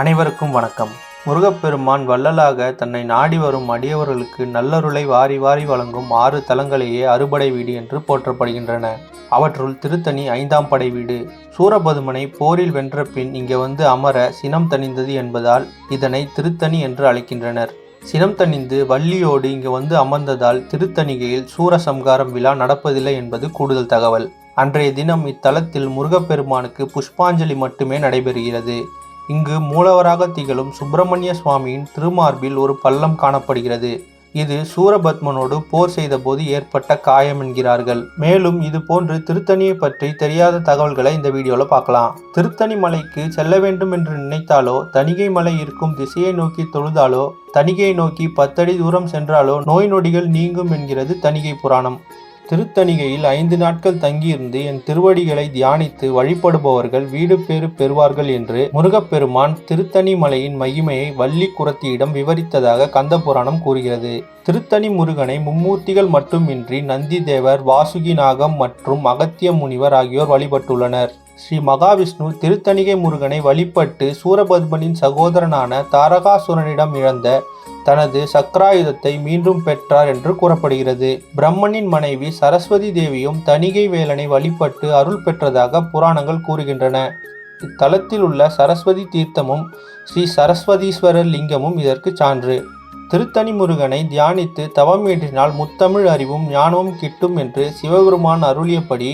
அனைவருக்கும் வணக்கம். முருகப்பெருமான் வள்ளலாக தன்னை நாடி வரும் அடியவர்களுக்கு நல்லருளை வாரி வாரி வழங்கும் ஆறு தலங்களையே அறுபடை வீடு என்று போற்றப்படுகின்றன. அவற்றுள் திருத்தணி ஐந்தாம் படை வீடு. சூரபதுமனை போரில் வென்ற பின் இங்கே வந்து அமர சினம் தணிந்தது என்பதால் இதனை திருத்தணி என்று அழைக்கின்றனர். சினம் தணிந்து வள்ளியோடு இங்கு வந்து அமர்ந்ததால் திருத்தணிகையில் சூரசம்காரம் விழா நடப்பதில்லை என்பது கூடுதல் தகவல். அன்றைய தினம் இத்தலத்தில் முருகப்பெருமானுக்கு புஷ்பாஞ்சலி மட்டுமே நடைபெறுகிறது. இங்கு மூலவராக திகழும் சுப்பிரமணிய சுவாமியின் திருமார்பில் ஒரு பள்ளம் காணப்படுகிறது. இது சூரபத்மனோடு போர் செய்தபோது ஏற்பட்ட காயம் என்கிறார்கள். மேலும் இது போன்று திருத்தணியை பற்றி தெரியாத தகவல்களை இந்த வீடியோவில் பார்க்கலாம். திருத்தணி மலைக்கு செல்ல வேண்டும் என்று நினைத்தாலோ தணிகை மலை இருக்கும் திசையை நோக்கி தொழுதாலோ தணிகையை நோக்கி பத்தடி தூரம் சென்றாலோ நோய் நொடிகள் நீங்கும் என்கிறது தணிகை புராணம். திருத்தணிகையில் ஐந்து நாட்கள் தங்கியிருந்து என் திருவடிகளை தியானித்து வழிபடுபவர்கள் வீடு பேறு பெறுவார்கள் என்று முருகப்பெருமான் திருத்தணி மலையின் மகிமையை வள்ளி குரத்தியிடம் விவரித்ததாக கந்தபுராணம் கூறுகிறது. திருத்தணி முருகனை மும்மூர்த்திகள் மட்டுமின்றி நந்தி தேவர் வாசுகி நாகம் மற்றும் அகத்திய முனிவர் ஆகியோர் வழிபட்டுள்ளனர். ஸ்ரீ மகாவிஷ்ணு திருத்தணிகை முருகனை வழிபட்டு சூரபத்மனின் சகோதரனான தாரகாசுரனிடம் இழந்த தனது சக்கராயுதத்தை மீண்டும் பெற்றார் என்று கூறப்படுகிறது. பிரம்மனின் மனைவி சரஸ்வதி தேவியும் தணிகை வேலனை வழிபட்டு அருள் பெற்றதாக புராணங்கள் கூறுகின்றன. இத்தலத்தில் உள்ள சரஸ்வதி தீர்த்தமும் ஸ்ரீ சரஸ்வதீஸ்வரர் லிங்கமும் இதற்கு சான்று. திருத்தணி முருகனை தியானித்து தவம் ஏற்றினால் முத்தமிழ் அறிவும் ஞானமும் கிட்டும் என்று சிவபெருமான் அருளியபடி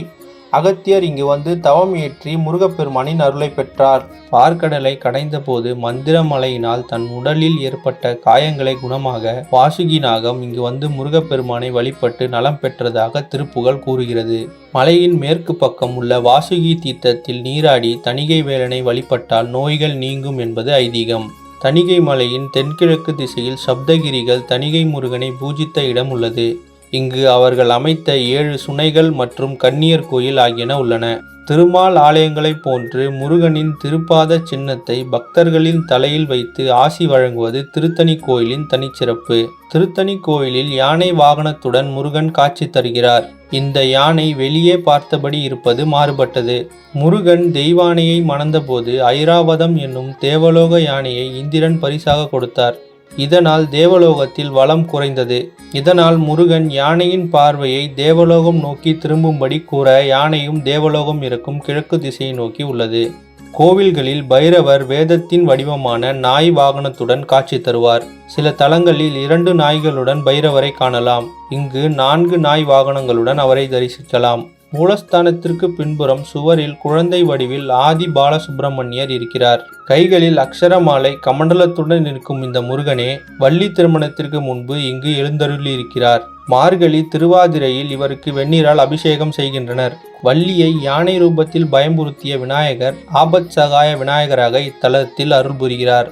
அகத்தியர் இங்கு வந்து தவம் ஏற்றி முருகப்பெருமானின் அருளை பெற்றார். பார்க்கடலை கடைந்தபோது மந்திரமலையினால் தன் உடலில் ஏற்பட்ட காயங்களை குணமாக வாசுகி நாகம் இங்கு வந்து முருகப்பெருமானை வழிபட்டு நலம் பெற்றதாக திருப்புகழ் கூறுகிறது. மலையின் மேற்கு பக்கம் உள்ள வாசுகி தீர்த்தத்தில் நீராடி தணிகை வேலனை வழிபட்டால் நோய்கள் நீங்கும் என்பது ஐதீகம். தணிகை மலையின் தென்கிழக்கு திசையில் சப்தகிரிகள் தணிகை முருகனை பூஜித்த இடம் உள்ளது. இங்கு அவர்கள் அமைத்த ஏழு சுனைகள் மற்றும் கன்னியர் கோயில் ஆகியன உள்ளன. திருமால் ஆலயங்களைப் போன்று முருகனின் திருப்பாத சின்னத்தை பக்தர்களின் தலையில் வைத்து ஆசி வழங்குவது திருத்தணி கோயிலின் தனிச்சிறப்பு. திருத்தணி கோயிலில் யானை வாகனத்துடன் முருகன் காட்சி தருகிறார். இந்த யானை வெளியே பார்த்தபடி இருப்பது மாறுபட்டது. முருகன் தெய்வானையை மணந்தபோது ஐராவதம் என்னும் தேவலோக யானையை இந்திரன் பரிசாக கொடுத்தார். இதனால் தேவலோகத்தில் வளம் குறைந்தது. இதனால் முருகன் யானையின் பார்வையை தேவலோகம் நோக்கி திரும்பும்படி கூற யானையும் தேவலோகம் இருக்கும் கிழக்கு திசையை நோக்கி உள்ளது. கோவில்களில் பைரவர் வேதத்தின் வடிவமான நாய் வாகனத்துடன் காட்சி தருவார். சில தலங்களில் இரண்டு நாய்களுடன் பைரவரை காணலாம். இங்கு நான்கு நாய் வாகனங்களுடன் அவரை தரிசிக்கலாம். மூலஸ்தானத்திற்கு பின்புறம் சுவரில் குழந்தை வடிவில் ஆதி பாலசுப்பிரமணியர் இருக்கிறார். கைகளில் அக்ஷரமாலை கமண்டலத்துடன் இருக்கும் இந்த முருகனே வள்ளி திருமணத்திற்கு முன்பு இங்கு எழுந்தருளி இருக்கிறார் மார்கழி திருவாதிரையில் இவருக்கு வெந்நீரால் அபிஷேகம் செய்கின்றனர். வள்ளியை யானை ரூபத்தில் பயமுறுத்திய விநாயகர் ஆபத் சகாய விநாயகராக இத்தலத்தில் அருள் புரிகிறார்.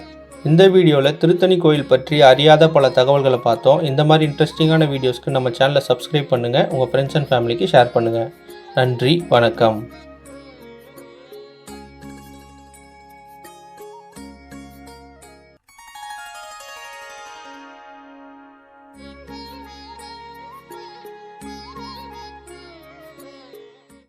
இந்த வீடியோவில் திருத்தணி கோயில் பற்றி அறியாத பல தகவல்களை பார்த்தோம். இந்த மாதிரி இன்ட்ரெஸ்டிங்கான வீடியோஸ்க்கு நம்ம சேனலை சப்ஸ்கிரைப் பண்ணுங்கள் உங்கள் ஃப்ரெண்ட்ஸ் அண்ட் ஃபேமிலிக்கு ஷேர் பண்ணுங்கள் நன்றி வணக்கம்.